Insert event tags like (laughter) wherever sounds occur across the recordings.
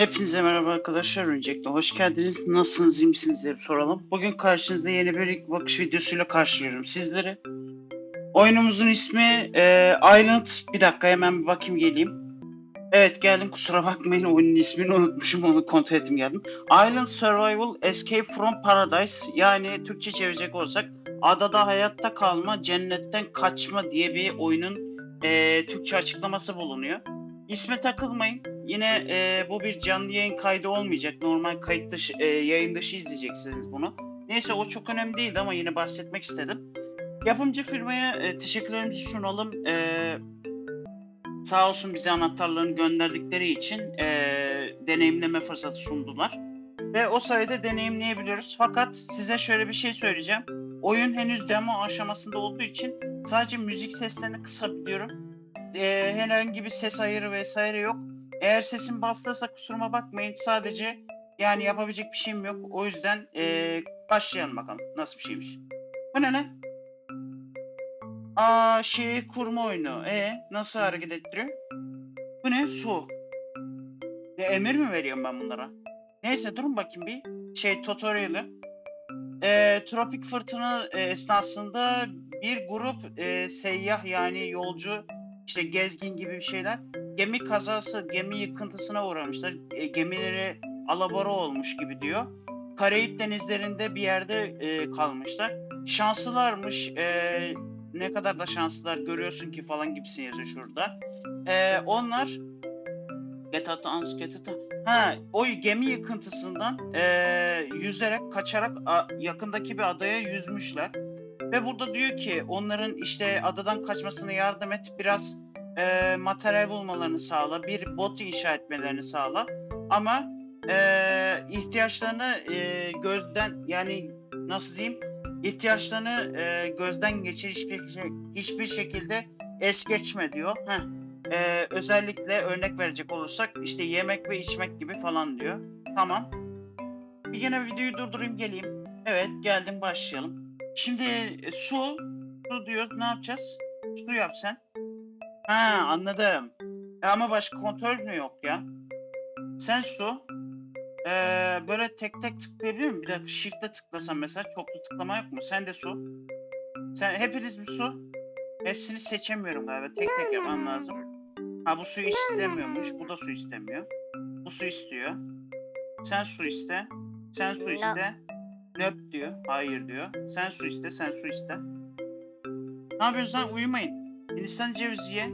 Hepinize merhaba arkadaşlar. Öncelikle hoş geldiniz. Nasılsınız, iyi misiniz diye soralım. Bugün karşınızda yeni bir ilk bakış videosuyla karşılıyorum sizleri. Oyunumuzun ismi e, Island. Bir dakika hemen bir bakayım geleyim. Evet geldim kusura bakmayın oyunun ismini unutmuşum onu kontrol ettim geldim. Island Survival Escape from Paradise yani Türkçe çevirecek olsak adada hayatta kalma cennetten kaçma diye bir oyunun e, Türkçe açıklaması bulunuyor. İsme takılmayın. Yine e, bu bir canlı yayın kaydı olmayacak. Normal kayıt dışı, e, yayın dışı izleyeceksiniz bunu. Neyse o çok önemli değildi ama yine bahsetmek istedim. Yapımcı firmaya e, teşekkürlerimizi sunalım. E, sağ olsun bize anahtarlarını gönderdikleri için e, deneyimleme fırsatı sundular. Ve o sayede deneyimleyebiliyoruz. Fakat size şöyle bir şey söyleyeceğim. Oyun henüz demo aşamasında olduğu için sadece müzik seslerini kısabiliyorum. E, herhangi bir ses ayırı vesaire yok. Eğer sesim bastırırsa kusuruma bakmayın. Sadece yani yapabilecek bir şeyim yok. O yüzden eee, başlayalım bakalım. Nasıl bir şeymiş. Bu ne lan? Aa şey kurma oyunu. E nasıl hareket ettiriyor? Bu ne? Su. Ya emir mi veriyorum ben bunlara? Neyse durun bakayım bir. Şey tutorial'ı. Eee tropik fırtına e, esnasında bir grup e, seyyah yani yolcu işte gezgin gibi bir şeyler gemi kazası, gemi yıkıntısına uğramışlar. E, gemileri alabora olmuş gibi diyor. Karayip denizlerinde bir yerde e, kalmışlar. Şanslılarmış. E, ne kadar da şanslılar görüyorsun ki falan gibisin yazıyor şurada. E, onlar. Ha, o gemi yıkıntısından e, yüzerek, kaçarak a- yakındaki bir adaya yüzmüşler. Ve burada diyor ki onların işte adadan kaçmasına yardım et, biraz e, materyal bulmalarını sağla, bir bot inşa etmelerini sağla. Ama e, ihtiyaçlarını e, gözden yani nasıl diyeyim ihtiyaçlarını e, gözden geçir hiçbir, hiçbir şekilde es geçme diyor. Heh. E, özellikle örnek verecek olursak işte yemek ve içmek gibi falan diyor. Tamam. Bir gene videoyu durdurayım geleyim. Evet geldim başlayalım. Şimdi e, su, su diyoruz ne yapacağız? Su yap sen. Ha anladım. E, ama başka kontrol mü yok ya? Sen su. Ee, böyle tek tek tıklayabiliyor muyum? Bir dakika shift'e tıklasam mesela çoklu tıklama yok mu? Sen de su. Sen hepiniz bir su. Hepsini seçemiyorum galiba. Tek tek yapmam lazım. Ha bu su istemiyormuş. Bu da su istemiyor. Bu su istiyor. Sen su iste. Sen su iste. Nöp diyor. Hayır diyor. Sen su iste. Sen su iste. Ne yapıyorsun lan? Uyumayın. Hindistan cevizi ye.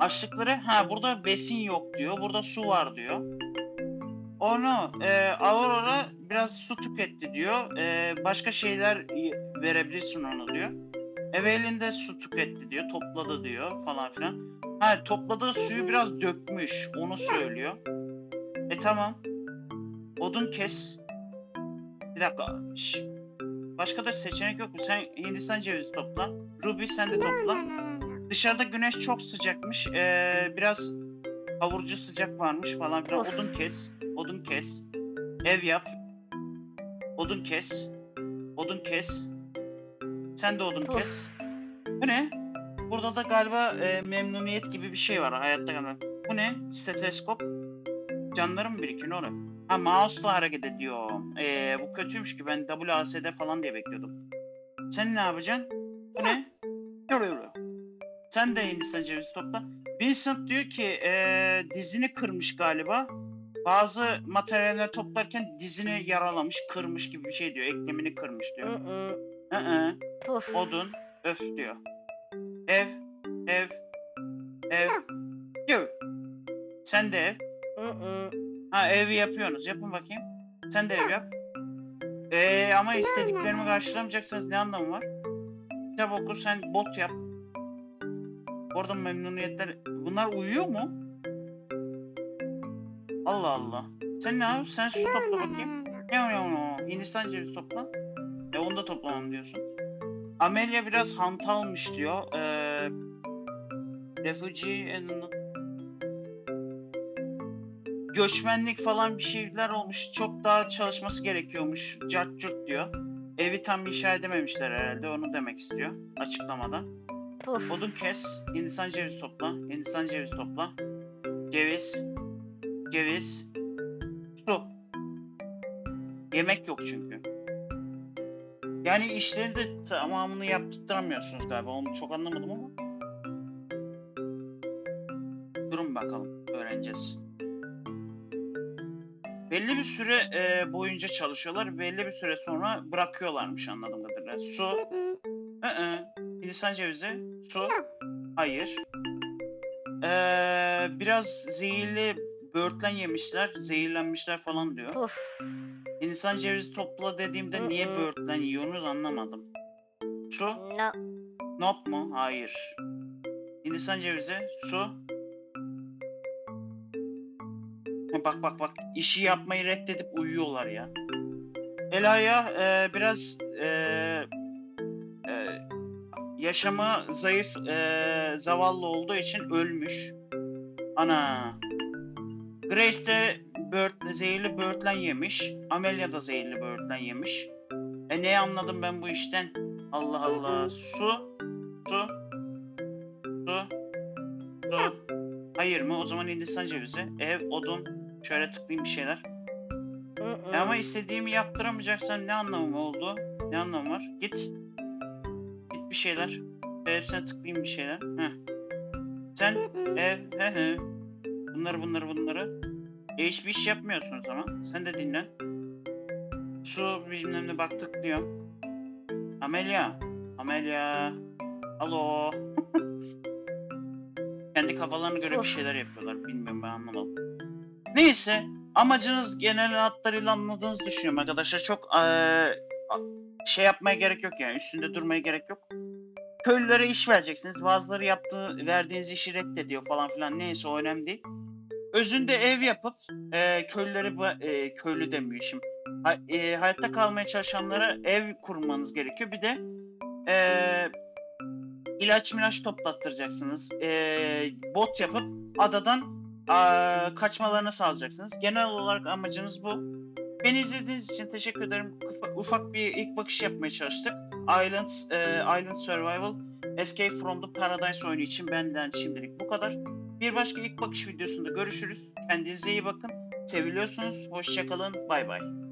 Açlıkları ha burada besin yok diyor. Burada su var diyor. Onu e, Aurora biraz su tüketti diyor. E, başka şeyler verebilirsin ona diyor. Evelyn de su tüketti diyor. Topladı diyor falan filan. Ha topladığı suyu biraz dökmüş. Onu söylüyor. E tamam. Odun kes. Bir dakika. Şş. Başka da seçenek yok mu? Sen Hindistan cevizi topla. Ruby sen de topla. Dışarıda güneş çok sıcakmış. Ee, biraz kavurucu sıcak varmış falan filan. Of. Odun kes. Odun kes. Ev yap. Odun kes. Odun kes. Sen de odun Of. kes. Bu ne? Burada da galiba e, memnuniyet gibi bir şey var hayatta kalan. Bu ne? Steteskop. Canları mı birikiyor ne oluyor? Ha mouse'la hareket ediyor. Ee, bu kötüymüş ki ben WASD falan diye bekliyordum. Sen ne yapacaksın? Bu ne? Yürü yürü. Sen de Hindistan cevizi topla. Vincent diyor ki ee, dizini kırmış galiba. Bazı materyaller toplarken dizini yaralamış, kırmış gibi bir şey diyor. Eklemini kırmış diyor. Mm-mm. Hı Puf. Odun, öf diyor. Ev, ev, ev. Yok. Sen de ev. Ha evi yapıyorsunuz. Yapın bakayım. Sen de ev yap. Ee, ama istediklerimi karşılamayacaksanız ne anlamı var? Kitap oku sen bot yap. Orada memnuniyetler... Bunlar uyuyor mu? Allah Allah. Sen ne yapıyorsun? Sen su topla bakayım. Ne ne Hindistan cevizi topla. E onu da toplamam diyorsun. Amelia biraz hantalmış diyor. Ee, refugee and göçmenlik falan bir şeyler olmuş. Çok daha çalışması gerekiyormuş. Cart curt diyor. Evi tam inşa edememişler herhalde. Onu demek istiyor açıklamada. Puf. Odun kes. Hindistan cevizi topla. Hindistan cevizi topla. Ceviz. ceviz, su. Yemek yok çünkü. Yani işleri de tamamını yaptırtamıyorsunuz galiba. Onu çok anlamadım ama. Durun bakalım. Öğreneceğiz. Belli bir süre e, boyunca çalışıyorlar. Belli bir süre sonra bırakıyorlarmış anladığım kadarıyla. Su. Hı Hindistan cevizi. Su. Hayır. Ee, biraz zehirli böğürtlen yemişler. Zehirlenmişler falan diyor. Uf. Hindistan cevizi topla dediğimde niye böğürtlen yiyorsunuz anlamadım. Su. No. Nop mu? Hayır. Hindistan cevizi, su. Bak bak bak. işi yapmayı reddedip uyuyorlar ya. Ela'ya e, biraz e, e, yaşamı zayıf, e, zavallı olduğu için ölmüş. Ana. Grace de böğürt, zehirli böğürtlen yemiş. Amelia da zehirli böğürtlen yemiş. E ne anladım ben bu işten? Allah Allah. Su. Su. Su. Su. Hayır mı? O zaman Hindistan cevizi. Ev, odun. Şöyle tıklayayım bir şeyler. E ama istediğimi yaptıramayacaksan ne anlamı oldu? Ne anlamı var? Git. Git bir şeyler. Ve Hepsine tıklayayım bir şeyler. Heh. Sen ev, he he. Bunları bunları bunları. E hiçbir iş yapmıyorsunuz ama. Sen de dinlen. Su bilmem ne bak tıklıyorum. Amelia. Amelia. Alo. (laughs) Kendi kafalarına göre bir şeyler yapıyorlar. Bilmiyorum ben anlamadım. Neyse. Amacınız genel hatlarıyla anladığınızı düşünüyorum arkadaşlar. Çok eee, a- şey yapmaya gerek yok yani. Üstünde durmaya gerek yok. Köylülere iş vereceksiniz. Bazıları yaptığı, verdiğiniz işi reddediyor falan filan. Neyse o önemli değil. Özünde ev yapıp eee köylüleri ba- eee, köylü demiyorum. Ha, eee, hayatta kalmaya çalışanlara ev kurmanız gerekiyor. Bir de eee ilaç milaç toplattıracaksınız. Eee, bot yapıp adadan aa, kaçmalarını sağlayacaksınız. Genel olarak amacınız bu. Beni izlediğiniz için teşekkür ederim. Ufak bir ilk bakış yapmaya çalıştık. Island, eee, Island Survival Escape from the Paradise oyunu için benden şimdilik bu kadar. Bir başka ilk bakış videosunda görüşürüz. Kendinize iyi bakın. Seviliyorsunuz. Hoşçakalın. Bay bay.